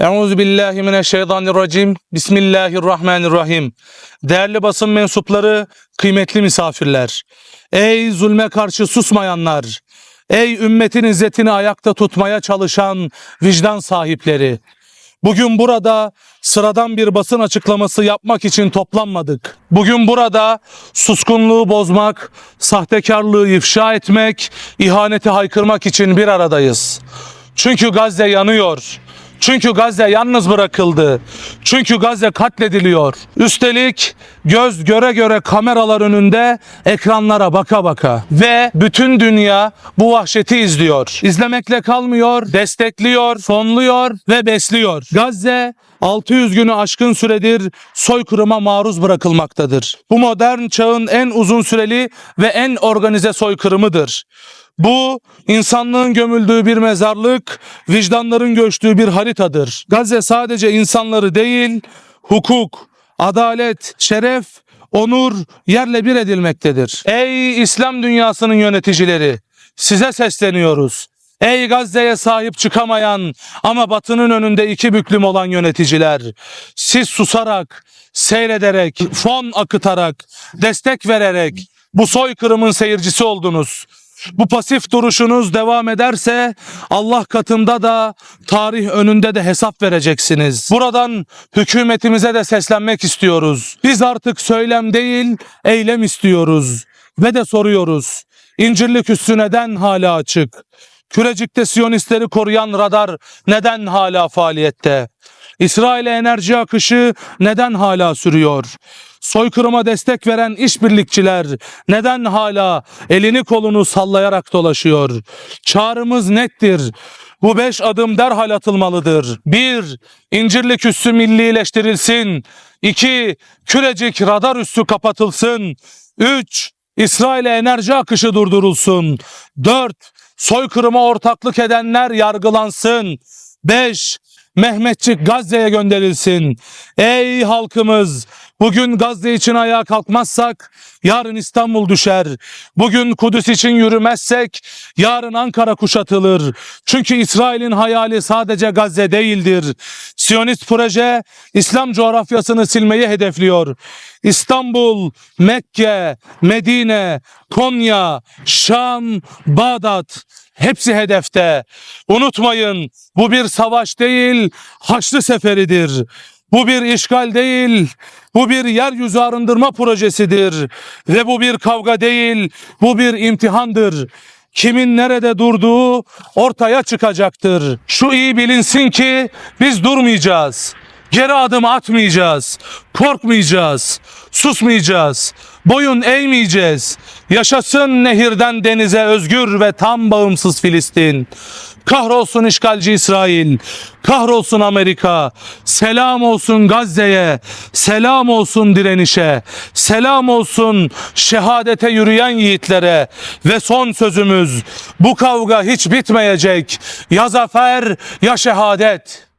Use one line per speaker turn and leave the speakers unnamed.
Euzu billahi mineşşeytanirracim. Bismillahirrahmanirrahim. Değerli basın mensupları, kıymetli misafirler. Ey zulme karşı susmayanlar. Ey ümmetin izzetini ayakta tutmaya çalışan vicdan sahipleri. Bugün burada sıradan bir basın açıklaması yapmak için toplanmadık. Bugün burada suskunluğu bozmak, sahtekarlığı ifşa etmek, ihaneti haykırmak için bir aradayız. Çünkü Gazze yanıyor. Çünkü Gazze yalnız bırakıldı. Çünkü Gazze katlediliyor. Üstelik göz göre göre kameralar önünde ekranlara baka baka ve bütün dünya bu vahşeti izliyor. İzlemekle kalmıyor, destekliyor, sonluyor ve besliyor. Gazze 600 günü aşkın süredir soykırıma maruz bırakılmaktadır. Bu modern çağın en uzun süreli ve en organize soykırımıdır. Bu insanlığın gömüldüğü bir mezarlık, vicdanların göçtüğü bir haritadır. Gazze sadece insanları değil, hukuk, adalet, şeref, onur yerle bir edilmektedir. Ey İslam dünyasının yöneticileri, size sesleniyoruz. Ey Gazze'ye sahip çıkamayan ama batının önünde iki büklüm olan yöneticiler. Siz susarak, seyrederek, fon akıtarak, destek vererek bu soykırımın seyircisi oldunuz. Bu pasif duruşunuz devam ederse Allah katında da tarih önünde de hesap vereceksiniz. Buradan hükümetimize de seslenmek istiyoruz. Biz artık söylem değil eylem istiyoruz ve de soruyoruz. İncirlik üssü neden hala açık? Kürecik'te Siyonistleri koruyan radar neden hala faaliyette? İsrail'e enerji akışı neden hala sürüyor? Soykırıma destek veren işbirlikçiler neden hala elini kolunu sallayarak dolaşıyor? Çağrımız nettir. Bu beş adım derhal atılmalıdır. Bir, İncirlik üssü millileştirilsin. İki, Kürecik radar üssü kapatılsın. Üç, İsrail'e enerji akışı durdurulsun. 4. Soykırıma ortaklık edenler yargılansın. 5. Mehmetçik Gazze'ye gönderilsin. Ey halkımız! Bugün Gazze için ayağa kalkmazsak yarın İstanbul düşer. Bugün Kudüs için yürümezsek yarın Ankara kuşatılır. Çünkü İsrail'in hayali sadece Gazze değildir. Siyonist proje İslam coğrafyasını silmeyi hedefliyor. İstanbul, Mekke, Medine, Konya, Şam, Bağdat hepsi hedefte. Unutmayın bu bir savaş değil Haçlı Seferidir. Bu bir işgal değil, bu bir yeryüzü arındırma projesidir. Ve bu bir kavga değil, bu bir imtihandır. Kimin nerede durduğu ortaya çıkacaktır. Şu iyi bilinsin ki biz durmayacağız. Geri adım atmayacağız. Korkmayacağız. Susmayacağız. Boyun eğmeyeceğiz. Yaşasın nehirden denize özgür ve tam bağımsız Filistin. Kahrolsun işgalci İsrail. Kahrolsun Amerika. Selam olsun Gazze'ye. Selam olsun direnişe. Selam olsun şehadete yürüyen yiğitlere. Ve son sözümüz bu kavga hiç bitmeyecek. Ya zafer ya şehadet.